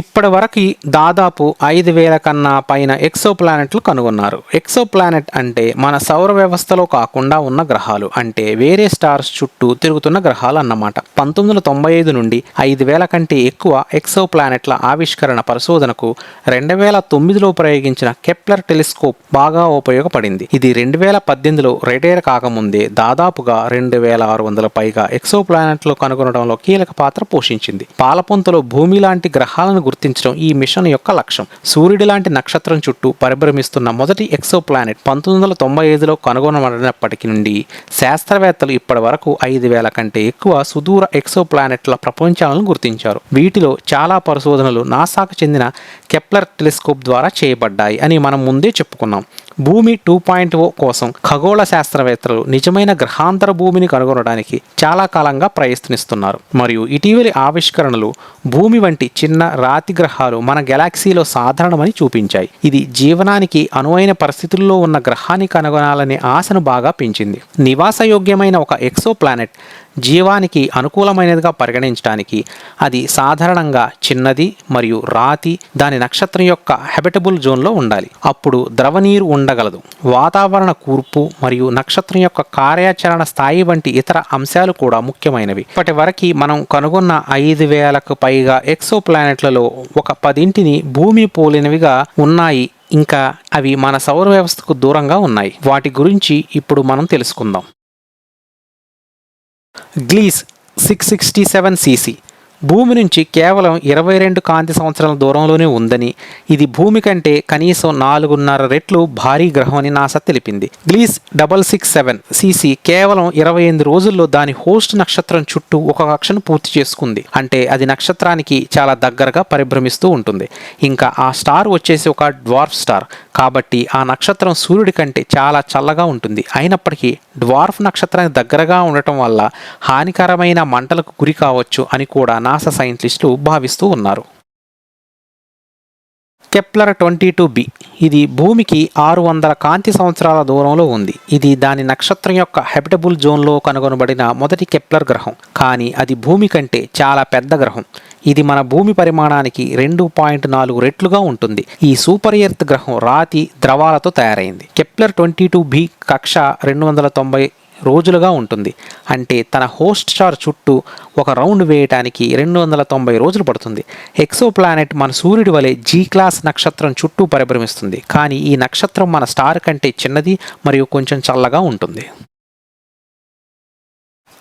ఇప్పటి వరకు దాదాపు ఐదు వేల కన్నా పైన ఎక్సో ప్లానెట్లు కనుగొన్నారు. ఎక్సో ప్లానెట్ అంటే మన సౌర వ్యవస్థలో కాకుండా ఉన్న గ్రహాలు అంటే వేరే స్టార్స్ చుట్టూ తిరుగుతున్న గ్రహాలు అన్నమాట. పంతొమ్మిది వందల తొంభై ఐదు నుండి ఐదు వేల కంటే ఎక్కువ ఎక్సో ప్లానెట్ల ఆవిష్కరణ పరిశోధనకు రెండు వేల తొమ్మిదిలో ప్రయోగించిన కెప్లర్ టెలిస్కోప్ బాగా ఉపయోగపడింది. ఇది రెండు వేల పద్దెనిమిదిలో రిటైర్ కాకముందే దాదాపుగా రెండు వేల ఆరు వందల పైగా ఎక్సో ప్లానెట్లు కనుగొనడంలో కీలక పాత్ర పోషించింది. పాలపొంతలో భూమి లాంటి గ్రహాలను గుర్తించడం ఈ మిషన్ యొక్క లక్ష్యం. సూర్యుడి లాంటి నక్షత్రం చుట్టూ పరిభ్రమిస్తున్న మొదటి ఎక్సో ప్లానెట్ పంతొమ్మిది వందల తొంభై ఐదులో కనుగొనబడినప్పటి నుండి శాస్త్రవేత్తలు ఇప్పటి వరకు ఐదు వేల కంటే ఎక్కువ సుదూర ఎక్సో ప్లానెట్ల ప్రపంచాలను గుర్తించారు. వీటిలో చాలా పరిశోధనలు నాసాకు చెందిన కెప్లర్ టెలిస్కోప్ ద్వారా చేయబడ్డాయి అని మనం ముందే చెప్పుకున్నాం. భూమి టూ పాయింట్ ఓ కోసం ఖగోళ శాస్త్రవేత్తలు నిజమైన గ్రహాంతర భూమిని కనుగొనడానికి చాలా కాలంగా ప్రయత్నిస్తున్నారు. మరియు ఇటీవలి ఆవిష్కరణలు భూమి వంటి చిన్న రాతి గ్రహాలు మన గెలాక్సీలో సాధారణమని చూపించాయి. ఇది జీవనానికి అనువైన పరిస్థితుల్లో ఉన్న గ్రహాన్ని కనుగొనాలనే ఆశను బాగా పెంచింది. నివాసయోగ్యమైన ఒక ఎక్సో ప్లానెట్ జీవానికి అనుకూలమైనదిగా పరిగణించడానికి అది సాధారణంగా చిన్నది మరియు రాతి దాని నక్షత్రం యొక్క హెబిటబుల్ జోన్లో ఉండాలి. అప్పుడు ద్రవనీరు ఉండగలదు. వాతావరణ కూర్పు మరియు నక్షత్రం యొక్క కార్యాచరణ స్థాయి వంటి ఇతర అంశాలు కూడా ముఖ్యమైనవి. ఇప్పటి వరకు మనం కనుగొన్న ఐదు వేలకు పైగా ఎక్సో ప్లానెట్లలో ఒక పదింటిని భూమి పోలినవిగా ఉన్నాయి. ఇంకా అవి మన సౌర వ్యవస్థకు దూరంగా ఉన్నాయి. వాటి గురించి ఇప్పుడు మనం తెలుసుకుందాం. Gliese six sixty seven CC. భూమి నుంచి కేవలం ఇరవై రెండు కాంతి సంవత్సరాల దూరంలోనే ఉందని ఇది భూమి కంటే కనీసం నాలుగున్నర రెట్లు భారీ గ్రహం అని నాసా తెలిపింది. Gliese double six seven CC కేవలం ఇరవై ఎనిమిది రోజుల్లో దాని హోస్ట్ నక్షత్రం చుట్టూ ఒక కక్షను పూర్తి చేసుకుంది. అంటే అది నక్షత్రానికి చాలా దగ్గరగా పరిభ్రమిస్తూ ఉంటుంది. ఇంకా ఆ స్టార్ వచ్చేసి ఒక డ్వార్ఫ్ స్టార్. కాబట్టి ఆ నక్షత్రం సూర్యుడి కంటే చాలా చల్లగా ఉంటుంది. అయినప్పటికీ డ్వార్ఫ్ నక్షత్రానికి దగ్గరగా ఉండటం వల్ల హానికరమైన మంటలకు గురి కావచ్చు అని కూడా నాసా సైంటిస్టులు భావిస్తూ ఉన్నారు. Kepler twenty two B. ఇది భూమికి ఆరు వందల కాంతి సంవత్సరాల దూరంలో ఉంది. ఇది దాని నక్షత్రం యొక్క హెబిటబుల్ జోన్లో కనుగొనబడిన మొదటి కెప్లర్ గ్రహం. కానీ అది భూమి కంటే చాలా పెద్ద గ్రహం. ఇది మన భూమి పరిమాణానికి రెండు పాయింట్ నాలుగు రెట్లుగా ఉంటుంది. ఈ సూపర్ ఎర్త్ గ్రహం రాతి ద్రవాలతో తయారైంది. కెప్లర్ ట్వంటీ టూ బి కక్ష రెండు వందల తొంభై రోజులుగా ఉంటుంది. అంటే తన హోస్ట్ స్టార్ చుట్టూ ఒక రౌండ్ వేయటానికి రెండు వందల తొంభై రోజులు పడుతుంది. ఎక్సో ప్లానెట్ మన సూర్యుడి వలె జీ క్లాస్ నక్షత్రం చుట్టూ పరిభ్రమిస్తుంది. కానీ ఈ నక్షత్రం మన స్టార్ కంటే చిన్నది మరియు కొంచెం చల్లగా ఉంటుంది.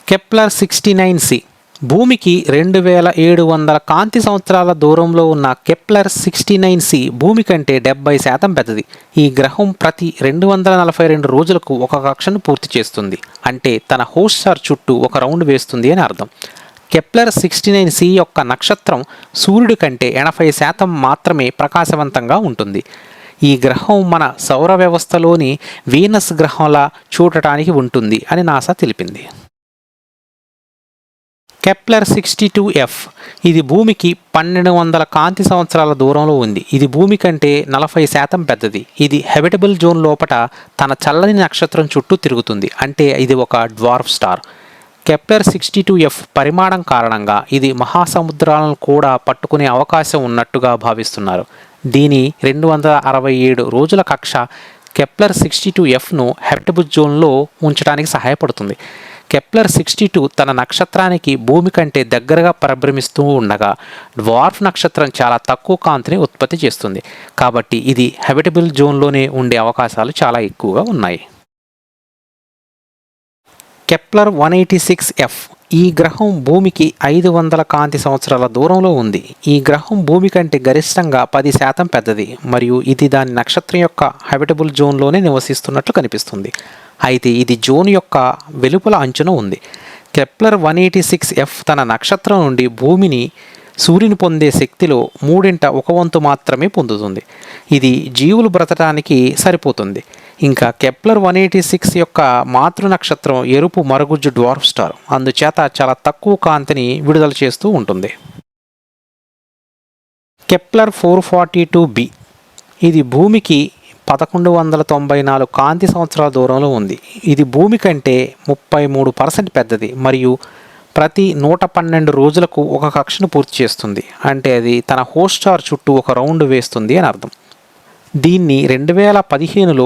కెప్లర్ సిక్స్టీ నైన్ సి భూమికి రెండు వేల ఏడు వందల కాంతి సంవత్సరాల దూరంలో ఉన్న కెప్లర్ సిక్స్టీ నైన్ సి భూమి కంటే డెబ్బై శాతం పెద్దది. ఈ గ్రహం ప్రతి రెండు వందల నలభై రెండు రోజులకు ఒక కక్షను పూర్తి చేస్తుంది. అంటే తన హోస్ట్ స్టార్ చుట్టూ ఒక రౌండ్ వేస్తుంది అని అర్థం. కెప్లర్ సిక్స్టీ నైన్ సి యొక్క నక్షత్రం సూర్యుడి కంటే ఎనభై శాతం మాత్రమే ప్రకాశవంతంగా ఉంటుంది. ఈ గ్రహం మన సౌర వ్యవస్థలోని వీనస్ గ్రహంలా చూడటానికి ఉంటుంది అని నాసా తెలిపింది. Kepler sixty two F. ఇది భూమికి పన్నెండు వందల కాంతి సంవత్సరాల దూరంలో ఉంది. ఇది భూమి కంటే నలభై శాతం పెద్దది. ఇది హెబిటబుల్ జోన్ లోపట తన చల్లని నక్షత్రం చుట్టూ తిరుగుతుంది. అంటే ఇది ఒక dwarf star Kepler sixty two F పరిమాణం కారణంగా ఇది మహాసముద్రాలను కూడా పట్టుకునే అవకాశం ఉన్నట్టుగా భావిస్తున్నారు. దీని రెండు వందల అరవై ఏడు రోజుల కక్ష కెప్లర్ సిక్స్టీ టూ ఎఫ్ను హెబిటబుల్ జోన్లో ఉంచడానికి సహాయపడుతుంది. కెప్లర్ సిక్స్టీ టూ తన నక్షత్రానికి భూమి కంటే దగ్గరగా పరిభ్రమిస్తూ ఉండగా డ్వార్ఫ్ నక్షత్రం చాలా తక్కువ కాంతిని ఉత్పత్తి చేస్తుంది. కాబట్టి ఇది హెబిటబుల్ జోన్లోనే ఉండే అవకాశాలు చాలా ఎక్కువగా ఉన్నాయి. Kepler one eighty six F ఈ గ్రహం భూమికి ఐదు వందల కాంతి సంవత్సరాల దూరంలో ఉంది. ఈ గ్రహం భూమి కంటే గరిష్టంగా పది శాతం పెద్దది మరియు ఇది దాని నక్షత్రం యొక్క హ్యాబిటబుల్ జోన్లోనే నివసిస్తున్నట్లు కనిపిస్తుంది. అయితే ఇది జోన్ యొక్క వెలుపల అంచున ఉంది. Kepler one eighty six F తన నక్షత్రం నుండి భూమిని సూర్యుని పొందే శక్తిలో మూడింట ఒక వంతు మాత్రమే పొందుతుంది. ఇది జీవులు బ్రతటానికి సరిపోతుంది. ఇంకా కెప్లర్ వన్ ఎయిటీ సిక్స్ యొక్క మాతృ నక్షత్రం ఎరుపు మరుగుజ్జు డ్వార్ఫ్ స్టార్ అందుచేత చాలా తక్కువ కాంతిని విడుదల చేస్తూ ఉంటుంది. Kepler four forty two B. ఇది భూమికి పదకొండు వందల తొంభై నాలుగు కాంతి సంవత్సరాల దూరంలో ఉంది. ఇది భూమి కంటే ముప్పై మూడు పర్సెంట్ పెద్దది మరియు ప్రతి నూట పన్నెండు రోజులకు ఒక కక్షను పూర్తి చేస్తుంది. అంటే అది తన హోస్టార్ స్టార్ చుట్టూ ఒక రౌండ్ వేస్తుంది అని అర్థం. దీన్ని రెండు వేల పదిహేనులో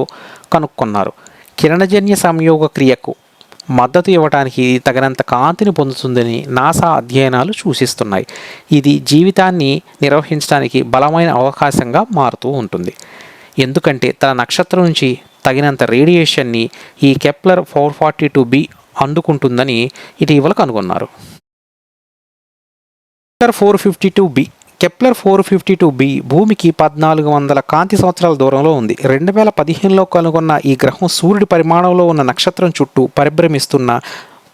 కనుక్కున్నారు. కిరణజన్య సంయోగ క్రియకు మద్దతు ఇవ్వడానికి తగినంత కాంతిని పొందుతుందని నాసా అధ్యయనాలు సూచిస్తున్నాయి. ఇది జీవితాన్ని నిర్వహించడానికి బలమైన అవకాశంగా మారుతూ ఉంటుంది. ఎందుకంటే తన నక్షత్రం నుంచి తగినంత రేడియేషన్ని ఈ Kepler four forty two B అందుకుంటుందని ఇటీవల కనుగొన్నారు. Kepler four fifty two B Kepler four fifty two B భూమికి పద్నాలుగు వందల కాంతి సంవత్సరాల దూరంలో ఉంది. రెండు వేల పదిహేనులో కనుగొన్న ఈ గ్రహం సూర్యుడి పరిమాణంలో ఉన్న నక్షత్రం చుట్టూ పరిభ్రమిస్తున్న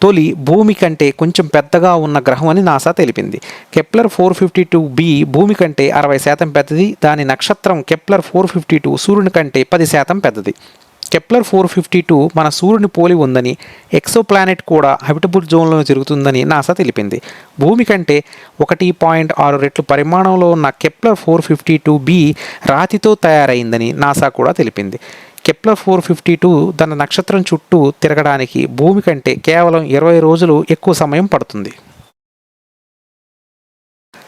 తొలి భూమి కంటే కొంచెం పెద్దగా ఉన్న గ్రహం అని నాసా తెలిపింది. Kepler four fifty two B భూమి కంటే అరవై శాతం పెద్దది. దాని నక్షత్రం కెప్లర్ ఫోర్ ఫిఫ్టీ టూ సూర్యుని కంటే పది శాతం పెద్దది. కెప్లర్ ఫోర్ ఫిఫ్టీ టూ మన సూర్యుని పోలి ఉందని ఎక్సో ప్లానెట్ కూడా హబిటబుల్ జోన్లో జరుగుతుందని నాసా తెలిపింది. భూమి కంటే ఒకటి పాయింట్ ఆరు రెట్లు పరిమాణంలో ఉన్న Kepler four fifty two B రాతితో తయారైందని నాసా కూడా తెలిపింది. కెప్లర్ ఫోర్ ఫిఫ్టీ టూ తన నక్షత్రం చుట్టూ తిరగడానికి భూమి కంటే కేవలం ఇరవై రోజులు ఎక్కువ సమయం పడుతుంది.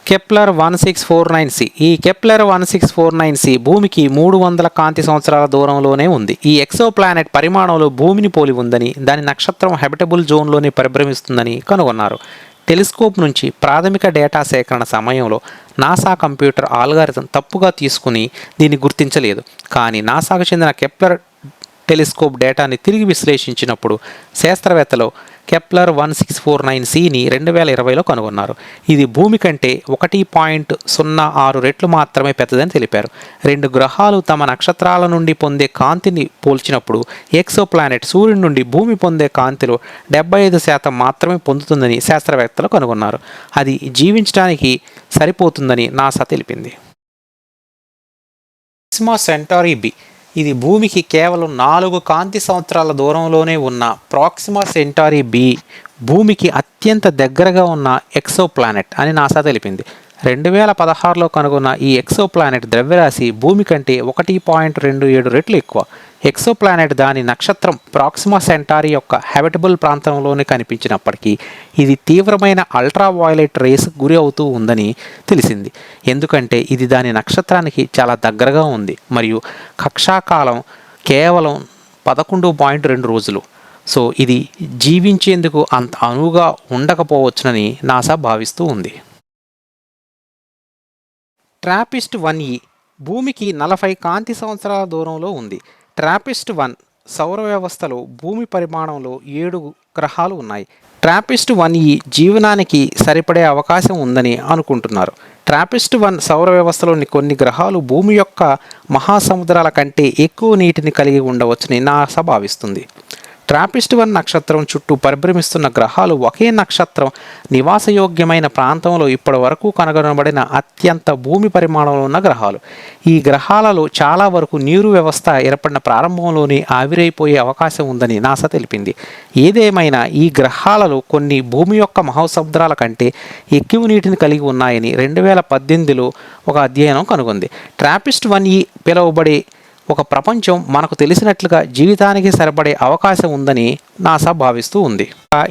Kepler one six four nine C. ఈ Kepler one six four nine C భూమికి మూడు వందల కాంతి సంవత్సరాల దూరంలోనే ఉంది. ఈ ఎక్సో ప్లానెట్ పరిమాణంలో భూమిని పోలి ఉందని దాని నక్షత్రం హెబిటబుల్ జోన్లోనే పరిభ్రమిస్తుందని కనుగొన్నారు. టెలిస్కోప్ నుంచి ప్రాథమిక డేటా సేకరణ సమయంలో నాసా కంప్యూటర్ ఆల్గారిథం తప్పుగా తీసుకుని దీన్ని గుర్తించలేదు. కానీ నాసాకు చెందిన కెప్లర్ టెలిస్కోప్ డేటాని తిరిగి విశ్లేషించినప్పుడు శాస్త్రవేత్తలు Kepler one six four nine సిని రెండు వేల ఇరవైలో కనుగొన్నారు. ఇది భూమి కంటే ఒకటి పాయింట్ సున్నా ఆరు రెట్లు మాత్రమే పెద్దదని తెలిపారు. రెండు గ్రహాలు తమ నక్షత్రాల నుండి పొందే కాంతిని పోల్చినప్పుడు ఎక్సో ప్లానెట్ సూర్యుడి నుండి భూమి పొందే కాంతిలో డెబ్బై ఐదు శాతం మాత్రమే పొందుతుందని శాస్త్రవేత్తలు కనుగొన్నారు. అది జీవించడానికి సరిపోతుందని నాసా తెలిపింది. Centauri B. ఇది భూమికి కేవలం నాలుగు కాంతి సంవత్సరాల దూరంలోనే ఉన్న ప్రాక్సిమా సెంటారీ బి భూమికి అత్యంత దగ్గరగా ఉన్న ఎక్సో ప్లానెట్ అని నాసా తెలిపింది. రెండు వేల పదహారులో కనుగొన్న ఈ ఎక్సో ప్లానెట్ ద్రవ్యరాశి భూమి కంటే ఒకటి పాయింట్ రెండు ఏడు రెట్లు ఎక్కువ. ఎక్సో ప్లానెట్ దాని నక్షత్రం ప్రాక్సిమా సెంటారి యొక్క హ్యాబిటబుల్ ప్రాంతంలోనే కనిపించినప్పటికీ ఇది తీవ్రమైన అల్ట్రావయోలెట్ రేస్ గురి అవుతూ ఉందని తెలిసింది. ఎందుకంటే ఇది దాని నక్షత్రానికి చాలా దగ్గరగా ఉంది మరియు కక్షాకాలం కేవలం పదకొండు పాయింట్ రెండు రోజులు. సో ఇది జీవించేందుకు అంత అనువుగా ఉండకపోవచ్చునని నాసా భావిస్తూ ఉంది. ట్రాపిస్ట్ వన్ ఈ భూమికి నలభై కాంతి సంవత్సరాల దూరంలో ఉంది. ట్రాపిస్ట్ వన్ సౌర వ్యవస్థలో భూమి పరిమాణంలో ఏడు గ్రహాలు ఉన్నాయి. ట్రాపిస్ట్ వన్ ఈ జీవనానికి సరిపడే అవకాశం ఉందని అనుకుంటున్నారు. ట్రాపిస్ట్ వన్ సౌర వ్యవస్థలోని కొన్ని గ్రహాలు భూమి యొక్క మహాసముద్రాల కంటే ఎక్కువ నీటిని కలిగి ఉండవచ్చని నాసా భావిస్తుంది. ట్రాపిస్ట్ వన్ నక్షత్రం చుట్టూ పరిభ్రమిస్తున్న గ్రహాలు ఒకే నక్షత్రం. నివాసయోగ్యమైన ప్రాంతంలో ఇప్పటి వరకు కనుగొనబడిన అత్యంత భూమి పరిమాణంలో ఉన్న గ్రహాలు. ఈ గ్రహాలలో చాలా వరకు నీరు వ్యవస్థ ఏర్పడిన ప్రారంభంలోనే ఆవిరైపోయే అవకాశం ఉందని నాసా తెలిపింది. ఏదేమైనా ఈ గ్రహాలలో కొన్ని భూమి యొక్క మహాసముద్రాల కంటే ఎక్కువ నీటిని కలిగి ఉన్నాయని రెండు వేల పద్దెనిమిదిలో ఒక అధ్యయనం కనుగొంది. ట్రాపిస్ట్ వన్ ఈ పిలువబడే ఒక ప్రపంచం మనకు తెలిసినట్లుగా జీవితానికి సరిపడే అవకాశం ఉందని నాసా భావిస్తూ ఉంది.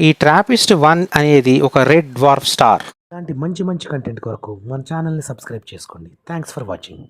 ఈ ట్రాపిస్ట్ వన్ అనేది ఒక రెడ్ డ్వార్ఫ్ స్టార్. ఇలాంటి మంచి మంచి కంటెంట్ కొరకు మన ఛానల్ని సబ్స్క్రైబ్ చేసుకోండి. Thanks for watching